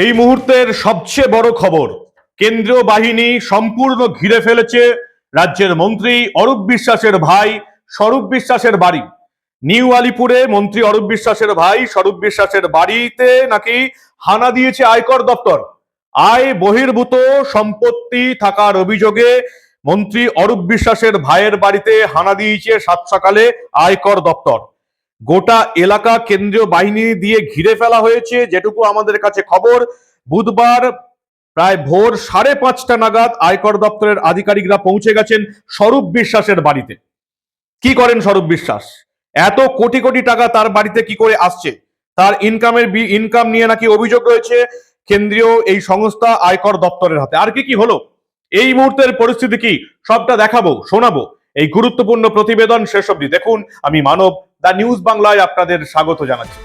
এই মুহূর্তের সবচেয়ে বড় খবর, কেন্দ্রীয় বাহিনী সম্পূর্ণ ঘিরে ফেলেছে রাজ্যের মন্ত্রী অরূপ বিশ্বাসের ভাই স্বরূপ বিশ্বাসের বাড়ি। নিউ আলিপুরে মন্ত্রী অরূপ বিশ্বাসের ভাই স্বরূপ বিশ্বাসের বাড়িতে নাকি হানা দিয়েছে আয়কর দপ্তর। আয় বহির্ভূত সম্পত্তি থাকার অভিযোগে মন্ত্রী অরূপ বিশ্বাসের ভাইয়ের বাড়িতে হানা দিয়েছে সাত সকালে আয়কর দপ্তর। গোটা এলাকা কেন্দ্রীয় বাহিনী দিয়ে ঘিরে ফেলা হয়েছে। যেটুকু আমাদের কাছে খবর, বুধবার প্রায় ভোর সাড়ে পাঁচটা নাগাদ আয়কর দপ্তরের আধিকারিকরা পৌঁছে গেছেন স্বরূপ বিশ্বাসের বাড়িতে। কি করেন স্বরূপ বিশ্বাস? এত কোটি কোটি টাকা তার বাড়িতে কি করে আসছে? তার ইনকামের ইনকাম নিয়ে নাকি অভিযোগ রয়েছে কেন্দ্রীয় এই সংস্থা আয়কর দপ্তরের হাতে। আর কি কি হলো? এই মুহূর্তের পরিস্থিতি কি? সবটা দেখাবো, শোনাবো। এই গুরুত্বপূর্ণ প্রতিবেদন শেষ অবধি দেখুন। আমি মানব দা নিউজ বাংলায় আপনাদের স্বাগত জানাচ্ছি।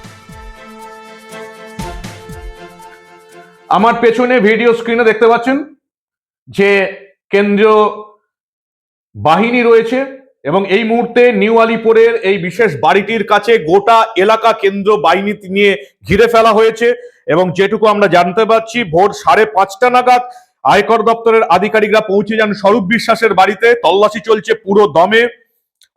আমার পেছনে ভিডিও স্ক্রিনে দেখতে পাচ্ছেন যে কেন্দ্রীয় বাহিনী রয়েছে এবং এই মুহূর্তে নিউ আলিপুরের এই বিশেষ বাড়িটির কাছে গোটা এলাকা কেন্দ্র বাহিনী নিয়ে ঘিরে ফেলা হয়েছে এবং যেটুকু আমরা জানতে পারছি, ভোর সাড়ে পাঁচটা নাগাদ আয়কর দপ্তরের আধিকারিকরা পৌঁছে যান স্বরূপ বিশ্বাসের বাড়িতে। তল্লাশি চলছে পুরো দমে।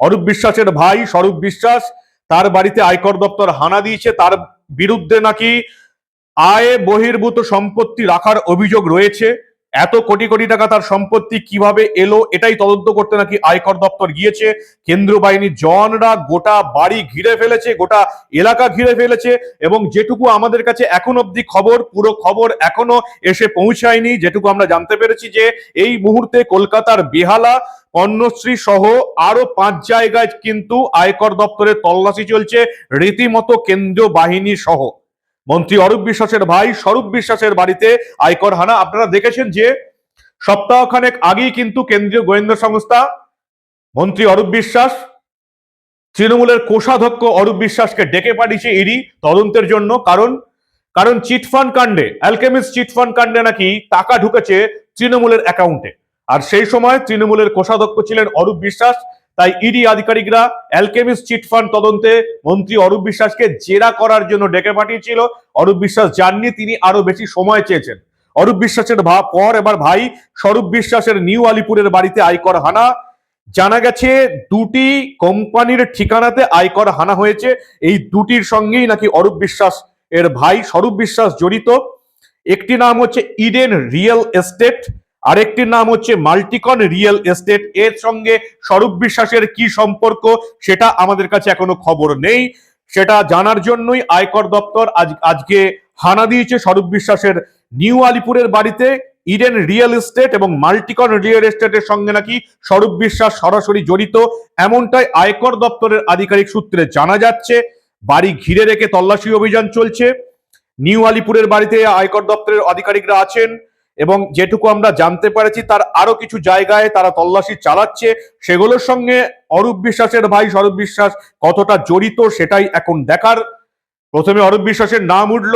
অরূপ বিশ্বাসের ভাই স্বরূপ বিশ্বাস, তার বাড়িতে আয়কর দপ্তর হানা দিয়েছে, তার বিরুদ্ধে নাকি আয় বহির্ভূত সম্পত্তি রাখার অভিযোগ রয়েছে। এত কোটি কোটি টাকা তার সম্পত্তি কীভাবে এলো, এটাই তদন্ত করতে নাকি আয়কর দপ্তর গিয়েছে। কেন্দ্রীয় বাহিনীর জওয়ানরা গোটা বাড়ি ঘিরে ফেলেছে, গোটা এলাকা ঘিরে ফেলেছে এবং যেটুকু আমাদের কাছে এখন অব্দি খবর, পুরো খবর এখনও এসে পৌঁছায়নি। যেটুকু আমরা জানতে পেরেছি যে এই মুহূর্তে কলকাতার বেহালা পণ্যশ্রী সহ আরও পাঁচ জায়গায় কিন্তু আয়কর দপ্তরের তল্লাশি চলছে, রীতিমতো কেন্দ্রীয় বাহিনী সহ। মন্ত্রী অরূপ বিশ্বাসের ভাই স্বরূপ বিশ্বাসের বাড়িতে আয়কর হানা। আপনারা দেখেছেন যে সপ্তাহখানেক আগেই কিন্তু কেন্দ্রীয় গোয়েন্দা সংস্থা মন্ত্রী অরূপ বিশ্বাস, তৃণমূলের কোষাধ্যক্ষ অরূপ বিশ্বাসকে ডেকে পাঠিয়েছে ইডি তদন্তের জন্য। কারণ কারণ চিটফান্ড কাণ্ডে অ্যালকেমিস চিটফান্ড কাণ্ডে নাকি টাকা ঢুকেছে তৃণমূলের অ্যাকাউন্টে। আর সেই সময় তৃণমূলের কোষাধ্যক্ষ ছিলেন অরূপ বিশ্বাস। তাই ইডি আধিকারিকরা অ্যালকেমিস চিটফান্ড তদন্তে মন্ত্রী অরূপ বিশ্বাসকে জেরা করার জন্য ডেকে পাঠিয়েছিল। অরূপ বিশ্বাস যাননি তিনি আরও বেশি সময় চেয়েছেন। অরূপ বিশ্বাসের পর এবার ভাই স্বরূপ বিশ্বাসের নিউ আলিপুরের বাড়িতে আয়কর হানা। জানা গেছে দুটি কোম্পানির ঠিকানাতে আয়কর হানা হয়েছে। এই দুটির সঙ্গেই নাকি অরূপ বিশ্বাস এর ভাই স্বরূপ বিশ্বাস জড়িত। একটি নাম হচ্ছে ইডেন রিয়েল এস্টেট আরেকটির নাম হচ্ছে মাল্টিকন রিয়েল এস্টেট। এর সঙ্গে স্বরূপ বিশ্বাসের কি সম্পর্ক সেটা আমাদের কাছে এখনও খবর নেই। সেটা জানার জন্যই আয়কর দপ্তর আজ, আজকে হানা দিয়েছে স্বরূপ বিশ্বাসের নিউ আলিপুরের বাড়িতে। ইডেন রিয়েল এস্টেট এবং মাল্টিকন রিয়েল এস্টেটের সঙ্গে নাকি স্বরূপ বিশ্বাস সরাসরি জড়িত, এমনটাই আয়কর দপ্তরের আধিকারিক সূত্রে জানা যাচ্ছে। বাড়ি ঘিরে রেখে তল্লাশি অভিযান চলছে। নিউ আলিপুরের বাড়িতে আয়কর দপ্তরের আধিকারিকরা আছেন। এবং যেটুকু আমরা জানতে পেরেছি, তার আরও কিছু জায়গায় তারা তল্লাশি চালাচ্ছে। সেগুলোর সঙ্গে অরূপ বিশ্বাসের ভাই স্বরূপ বিশ্বাস কতটা জড়িত সেটাই এখন দেখার। প্রথমে অরূপ বিশ্বাসের নাম উঠল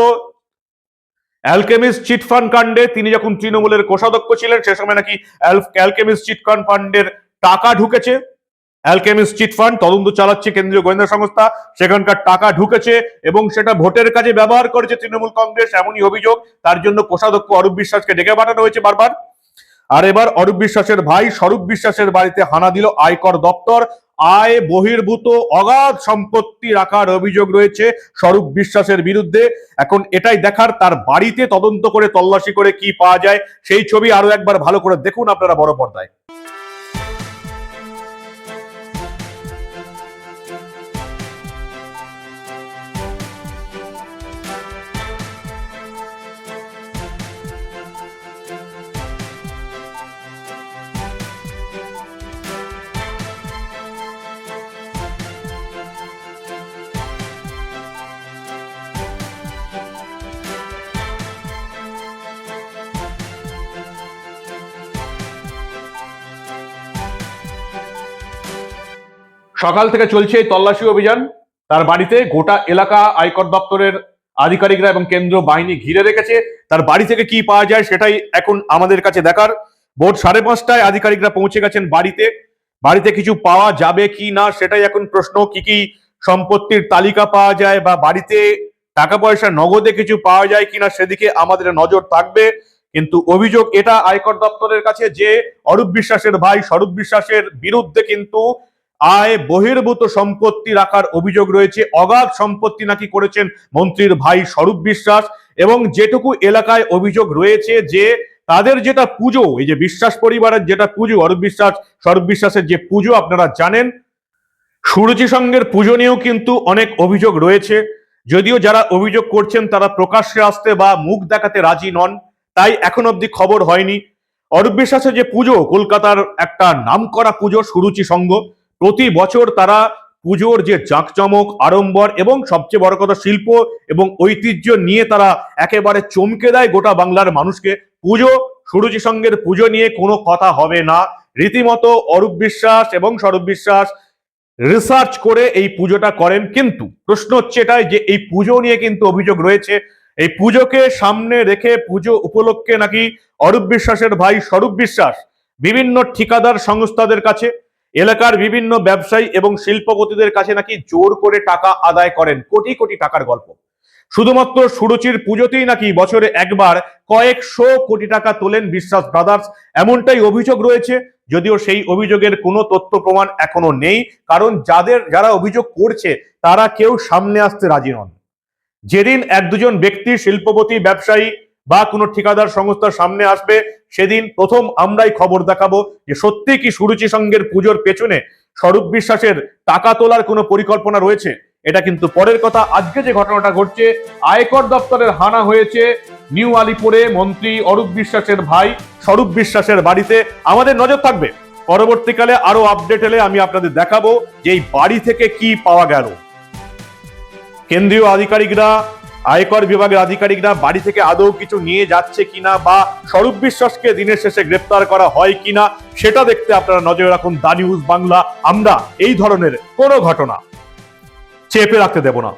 অ্যালকেমিস চিটফান্ড কাণ্ডে। তিনি যখন তৃণমূলের কোষাধ্যক্ষ ছিলেন, সে সময় নাকি অ্যালকেমিস চিটফান্ড ফান্ডের টাকা ঢুকেছে। অ্যালকেমিস চিটফান্ড তদন্ত চালাচ্ছে কেন্দ্রীয় গোয়েন্দা সংস্থা। সেখানকার টাকা ঢুকেছে এবং সেটা ভোটের কাজে ব্যবহার করেছে তৃণমূল কংগ্রেস, এমনই অভিযোগ। তার জন্য কোষাধ্যক্ষ অরূপ বিশ্বাসকে ডেকে পাঠানো হয়েছে বারবার। আর এবার অরূপ বিশ্বাসের ভাই স্বরূপ বিশ্বাসের বাড়িতে হানা দিল আয়কর দপ্তর। আয় বহির্ভূত, অগাধ সম্পত্তি রাখার অভিযোগ রয়েছে স্বরূপ বিশ্বাসের বিরুদ্ধে। এখন এটাই দেখার তার বাড়িতে তদন্ত করে তল্লাশি করে কি পাওয়া যায়, সেই ছবি আরও একবার ভালো করে দেখুন আপনারা বড় পর্দায়। সকাল থেকে চলছে এই তল্লাশি অভিযান। তার বাড়িতে গোটা এলাকা আয়কর দপ্তরের আধিকারিকরা এবং কেন্দ্র বাহিনী ঘিরে রেখেছে। তার বাড়ি থেকে কি পাওয়া যায় সেটাই এখন আমাদের কাছে দেখার। ভোর সাড়ে পাঁচটায় আধিকারিকরা পৌঁছে গেছেন বাড়িতে। বাড়িতে কিছু পাওয়া যাবে কি না সেটাই এখন প্রশ্ন। কি কি সম্পত্তির তালিকা পাওয়া যায় বা বাড়িতে টাকা পয়সা নগদে কিছু পাওয়া যায় কিনা সেদিকে আমাদের নজর থাকবে। কিন্তু অভিযোগ এটা আয়কর দপ্তরের কাছে যে অরূপ বিশ্বাসের ভাই, স্বরূপ বিশ্বাসের বিরুদ্ধে কিন্তু আয়, বহির্ভূত সম্পত্তি রাখার অভিযোগ রয়েছে। অগাধ সম্পত্তি নাকি করেছেন মন্ত্রীর ভাই স্বরূপ বিশ্বাস। এবং যেটুকু এলাকায় অভিযোগ রয়েছে যে, তাদের যেটা পুজো, এই যে বিশ্বাস পরিবারের যেটা পুজো, অরূপ বিশ্বাস, স্বরূপ বিশ্বাসের যে পুজো, আপনারা জানেন, সুরুচি সঙ্গের পুজো নিয়েও কিন্তু অনেক অভিযোগ রয়েছে। যদিও যারা অভিযোগ করছেন, তারা প্রকাশ্যে আসতে বা মুখ দেখাতে রাজি নন। তাই এখন অবধি খবর হয়নি। অরূপ বিশ্বাসের যে পুজো, কলকাতার একটা নামকরা পুজো, সুরুচি সংঘ প্রতি বছর তারা পুজোর যে জাঁকজমক, আড়ম্বর এবং সবচেয়ে বড় কথা শিল্প এবং ঐতিহ্য নিয়ে তারা একেবারে চমকে দেয় গোটা বাংলার মানুষকে। পুজো সুরুচি সঙ্গের পুজো নিয়ে কোনো কথা হবে না। রীতিমতো অরূপ বিশ্বাস এবং স্বরূপ বিশ্বাস রিসার্চ করে এই পুজোটা করেন কিন্তু প্রশ্ন হচ্ছে এটাই যে এই পুজো নিয়ে কিন্তু অভিযোগ রয়েছে। এই পুজোকে সামনে রেখে পুজো উপলক্ষে নাকি অরূপ বিশ্বাসের ভাই স্বরূপ বিশ্বাস বিভিন্ন ঠিকাদার সংস্থাদের কাছে এলাকার বিভিন্ন ব্যবসায়ী এবং শিল্পপতিদের কাছে নাকি জোর করে টাকা আদায় করেন কোটি কোটি টাকার গল্প। শুধুমাত্র সুরুচির পুজোতেই নাকি বছরে একবার কয়েকশো কোটি টাকা তোলেন বিশ্বাস ব্রাদার্স, এমনটাই অভিযোগ রয়েছে। যদিও সেই অভিযোগের কোনো তথ্য প্রমাণ এখনও নেই, কারণ যাদের, যারা অভিযোগ করছে, তারা কেউ সামনে আসতে রাজি নন। যেদিন এক দুজন ব্যক্তি, শিল্পপতি, ব্যবসায়ী বা কোনো ঠিকাদার সংস্থার সামনে আসবে, সেদিন প্রথম আমরাই খবর দেখাবো যে সত্যি কি সুরুচি সঙ্গের পুজোর পেছনে স্বরূপ বিশ্বাসের টাকা তোলার কোনো পরিকল্পনা রয়েছে? এটা কিন্তু পরের কথা। আজকে যে ঘটনাটা ঘটছে, আয়কর দপ্তরের হানা হয়েছে নিউ আলিপুরে মন্ত্রী অরূপ বিশ্বাসের ভাই স্বরূপ বিশ্বাসের বাড়িতে। আমাদের নজর থাকবে। পরবর্তীকালে আরও আপডেট এলে আমি আপনাদের দেখাবো যে এই বাড়ি থেকে কি পাওয়া গেল। কেন্দ্রীয় আধিকারিকরা আয়কর বিভাগের আধিকারিকরা বাড়ি থেকে আদৌ কিছু নিয়ে যাচ্ছে কিনা বা স্বরূপ বিশ্বাসকে দিনের শেষে গ্রেপ্তার করা হয় কিনা, সেটা দেখতে আপনারা নজরে রাখুন দা নিউজ বাংলা। আমরা এই ধরনের কোনো ঘটনা চেপে রাখতে দেব না।